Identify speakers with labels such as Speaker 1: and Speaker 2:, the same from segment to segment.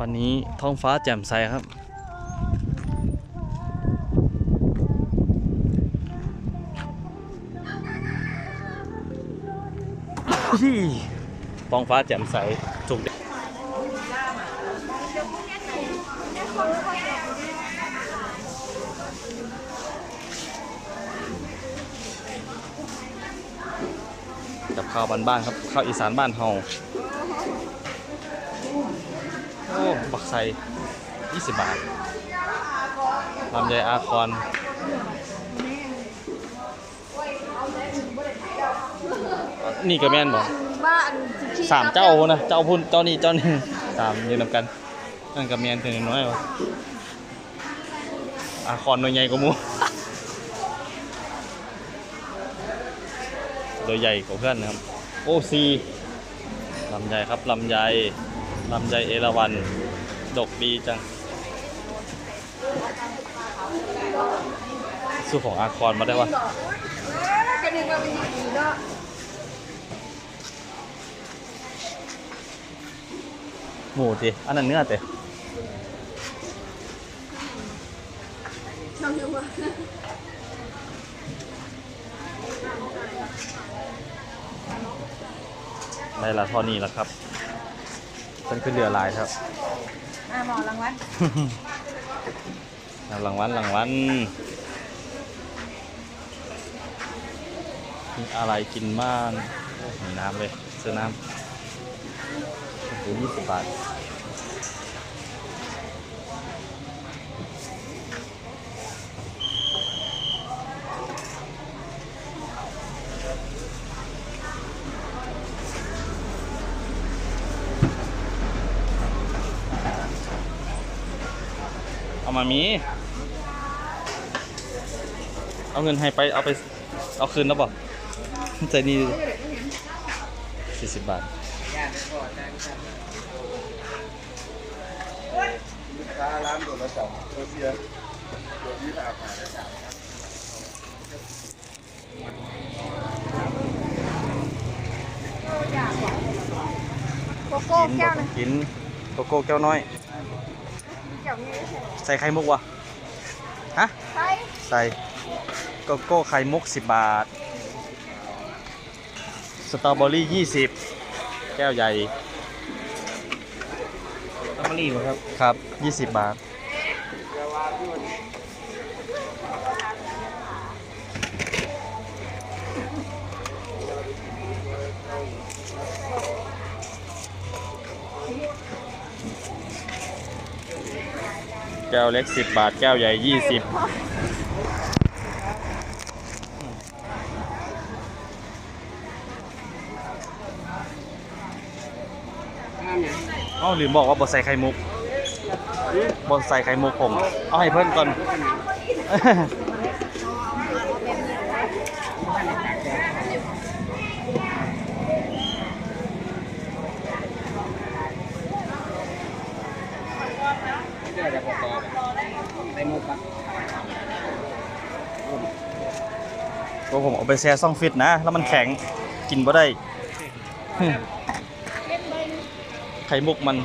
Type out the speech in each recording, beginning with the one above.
Speaker 1: วันนี้ท้องฟ้าแจ่มใสครับที่ท้องฟ้าแจ่มใสจุกกับข้าวบ้านๆครับข้าวอีสานบ้านเฮา โอ้ บัก ไซ20 บาทลำไยอาคอนนี่ก็แม่นบอก
Speaker 2: บ้านที่
Speaker 1: สามเจ้านะเจ้าพุ่นเจ้านี่เจ้านี่สามอยู่นำกันนั่นก็แม่นเพียงน้อยวะอาคอนหน่วยใหญ่กว่าหมูโดยใหญ่กว่าเพื่อนนะครับ โอ้ซีลำไยครับลำไยลำไยเอราวัน ดกดีจังสู้ของอาคอนมาได้วะ
Speaker 2: กันนึงว่าเป็นดีเนาะ
Speaker 1: หมูติอันนั้นเนื้อติ
Speaker 2: น้องอยู่ว่า
Speaker 1: ได้ละท่อนี้แล้วครับฉันขึ้นเรือลายครับ
Speaker 2: อ่าหมอรางวัล
Speaker 1: รางวัลรางวัลมีอะไรกินบ้างโอ้มีน้ำเลยเสื้อน้ำโอ้โหยี่สิบบาท เอามามี เอาเงินให้ไป เอาไป เอาคืนแล้วบอกใจดีสี่สิบบาท
Speaker 3: ค้าร้านโดนละสองโซเชียลโดนยี่สิบอาได้สาม
Speaker 2: โกโก้แก้วนึง
Speaker 1: กินโกโก้แก้วน้อย
Speaker 2: แก้วนี้
Speaker 1: ใส่ไข่มุกวะฮะ
Speaker 2: ใช่
Speaker 1: ใส่โกโก้ไข่มุก 10 บาท สตรอเบอรี่ 20 แก้วใหญ่
Speaker 3: ต้องมารีบครับ
Speaker 1: ครับ 20 บาท แก้วเล็ก 10 บาท แก้วใหญ่ 20เอ้าลืมบอกว่าบดใส่ไข่มุกบดใส่ไข่มุกผม เอาให้เพื่อนก่อน
Speaker 3: เดี๋ยวจะประกอบในมุกครับ
Speaker 1: ก็ผมเอาไปแช่ซ่องฟิตนะ แล้วมันแข็งกินบ่ได้ ไข่มุกมัน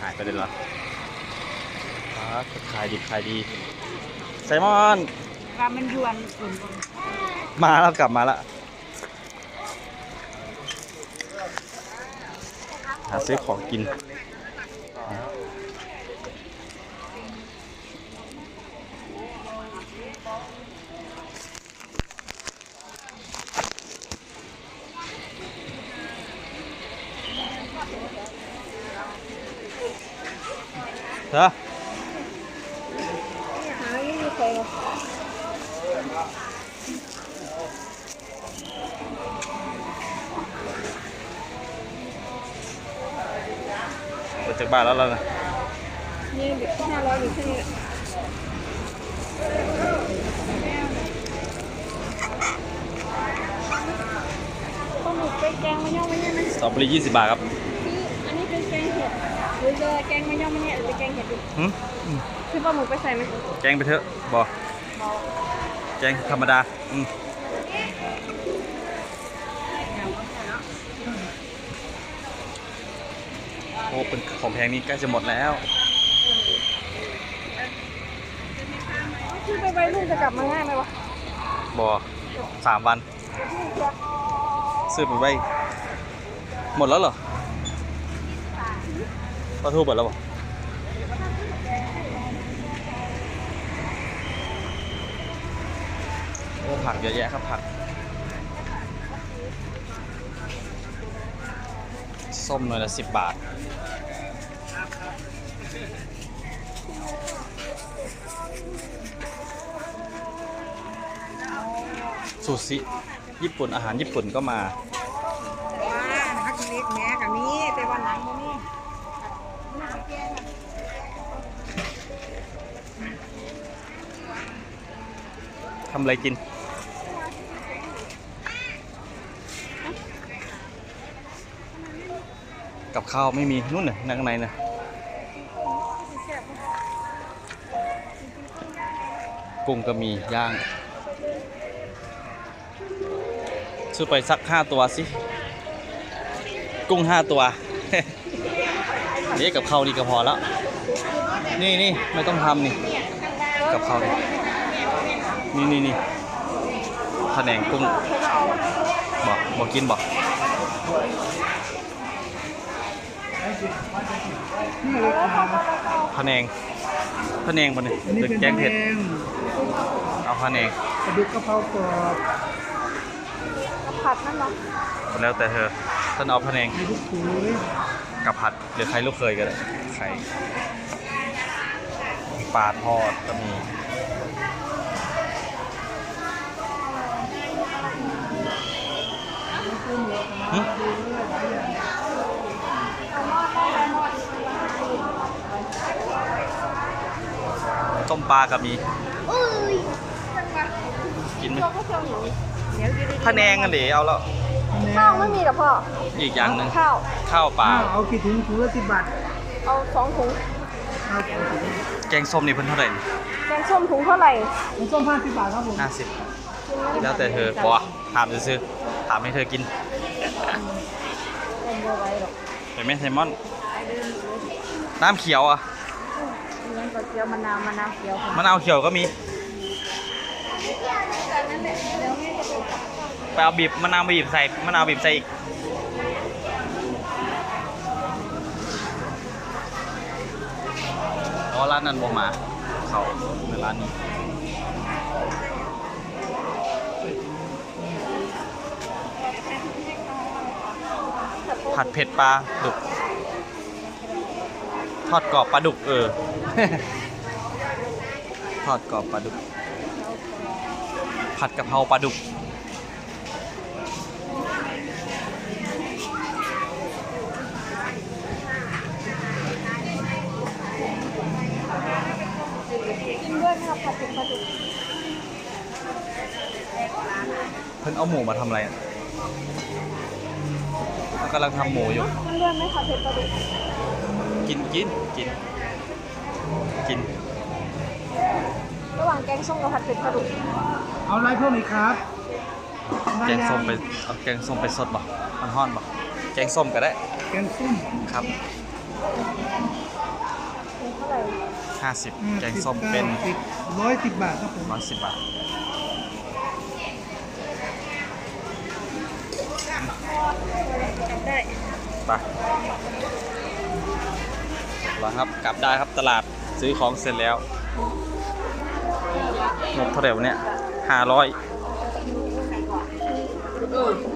Speaker 1: หายไปเลยเหรออ่าขายดีขายดีไซมอน
Speaker 2: รามันยวนอุ่น
Speaker 1: มาแล้วกลับมาแล้วาซื้อของกิน เถอะ
Speaker 2: ไป
Speaker 1: จากบ้านแล้วแล้วนะ
Speaker 2: นี่บิดห้าร้อยบิดแค่นี้ปลาหมึกไปแกงมะย่องมะเนี่ยนะ
Speaker 1: สตรอเบอรี่ยี่สิบบาทครับ
Speaker 2: นี่อันนี้เป็นแกงเห็ดหรือจะแกงมะย่องมะเนี่ยหรือจะแกงเห็ดดิ
Speaker 1: หึ
Speaker 2: คือปลาหมึกไปใส่ไหม
Speaker 1: แกงไปเถอะบอแกงธรรมดา อืม เป็นของแพงนี่ใกล้จะหมดแล้ว
Speaker 2: ที่ไปไว้ลูกจะกลับมาง่ายไหมวะ
Speaker 1: บอสามวัน ซื้อไปไว้หมดแล้วเหรอปลาทูหมดแล้วเหรอโอ้ผักเยอะแยะครับผัก ส้มหน่วยละสิบบาท ซูชิญี่ปุ่นอาหารญี่ปุ่นก็มา
Speaker 2: ว้าฮักเล็กแม่กับนี้แต่วันหลังบ่มี
Speaker 1: ทำอะไรกิน กับข้าวไม่มีนู่นน่ะนั่งข้างในน่ะกุ้งก็มีย่าง ซื้อไปสักห้าตัวสิ กุ้งห้าตัวเดี๋ยวกับข้าวนี่ก็พอแล้ว นี่นี่ไม่ต้องทำนี่ กับข้าวนี่นี่นี่นี่แผนงกุ้งบอกบอกกินบอก แผนงแผนงบนนี่
Speaker 4: อันนี้
Speaker 1: หรือ
Speaker 4: เป็น
Speaker 1: แกงเผ็ด
Speaker 4: แกง
Speaker 1: เอาแผนง
Speaker 4: ปลาดุกกะเพรากรอบ
Speaker 2: ผัดนั่นเนาะ
Speaker 1: แล้วแต่เธอฉันเอาแผนง
Speaker 4: ไข่ลูกขุย
Speaker 1: กับผัดหรือใครลูกเคยก็ได้ไข่ปลาทอดก็มี ต้มปลาก็มี
Speaker 2: อุ้ย
Speaker 1: กินไหม
Speaker 2: เราก็เชียวหนูเดี๋ยวอยู่ดีๆ
Speaker 1: พะแนงกันเดี๋ยวเอาแล้ว
Speaker 2: ข้าวไม่มีหรอพ่อ
Speaker 1: อีกอย่างหนึ่ง
Speaker 2: ข้าว
Speaker 1: ข้าวปลา
Speaker 4: อ้าวเอากี่ถุงถุงละสิบบาท
Speaker 2: เอาสองถุง
Speaker 4: เอาสองถุง
Speaker 1: แกงส้มนี่เพิ่นเท่าไหร่
Speaker 2: แกงส้มถุงเท่าไหร่
Speaker 4: น้ำส้มห้าสิบบาทครับผม
Speaker 1: ห้าสิบแล้วแต่เธอบอกว่าถามซื้อๆถามให้เธอกิน
Speaker 2: ไม่เอาไว้หรอก
Speaker 1: เห็นไหมไซมอน น้ำเขียวอะ
Speaker 2: เลี้ยง ก๋วยเตี๋ยวมะนาวมะนาวเขียวค่ะ
Speaker 1: มะนาวเขียวก็มีไปเอาบีบมะนาวบีบใส่มะนาวบีบใส่อีกอ๋อร้านนั้นบ่มาเขาในร้านนี้ผัดเผ็ดปลาดุก ทอดกรอบปลาดุกเออ ทอดกรอบปลาดุก ผัดกะเพราปลาดุก
Speaker 2: กินด้วยไหมครับผัดเผ็ดปลาดุก
Speaker 1: เพิ่นเอาหมูมาทำอะไรอะเขากำลังทำหมูอยู่
Speaker 2: กินด้วยไหมผัดเผ็ดปลาดุก
Speaker 1: กินกินกินกิน
Speaker 2: ระหว่างแกงส้มกับผัดเผ็ดปลาดุก
Speaker 4: เอาอะไรเพิ่มอีกครับ
Speaker 1: แกงส้มไปเอาแกงส้มไปสดบ่มันห้อนบ่แกงส้มก็ได้
Speaker 4: แกงส้ม
Speaker 1: ครับ
Speaker 2: ถุงเท่าไหร่
Speaker 1: 50แกงส้มเป็น
Speaker 4: ร้อยสิบบาทครับผม
Speaker 1: 110บาท
Speaker 2: กลับได้
Speaker 1: ไป แล้วครับ กลับได้ครับตลาดซื้อของเสร็จแล้วงบเท่าไหร่วะเนี่ย500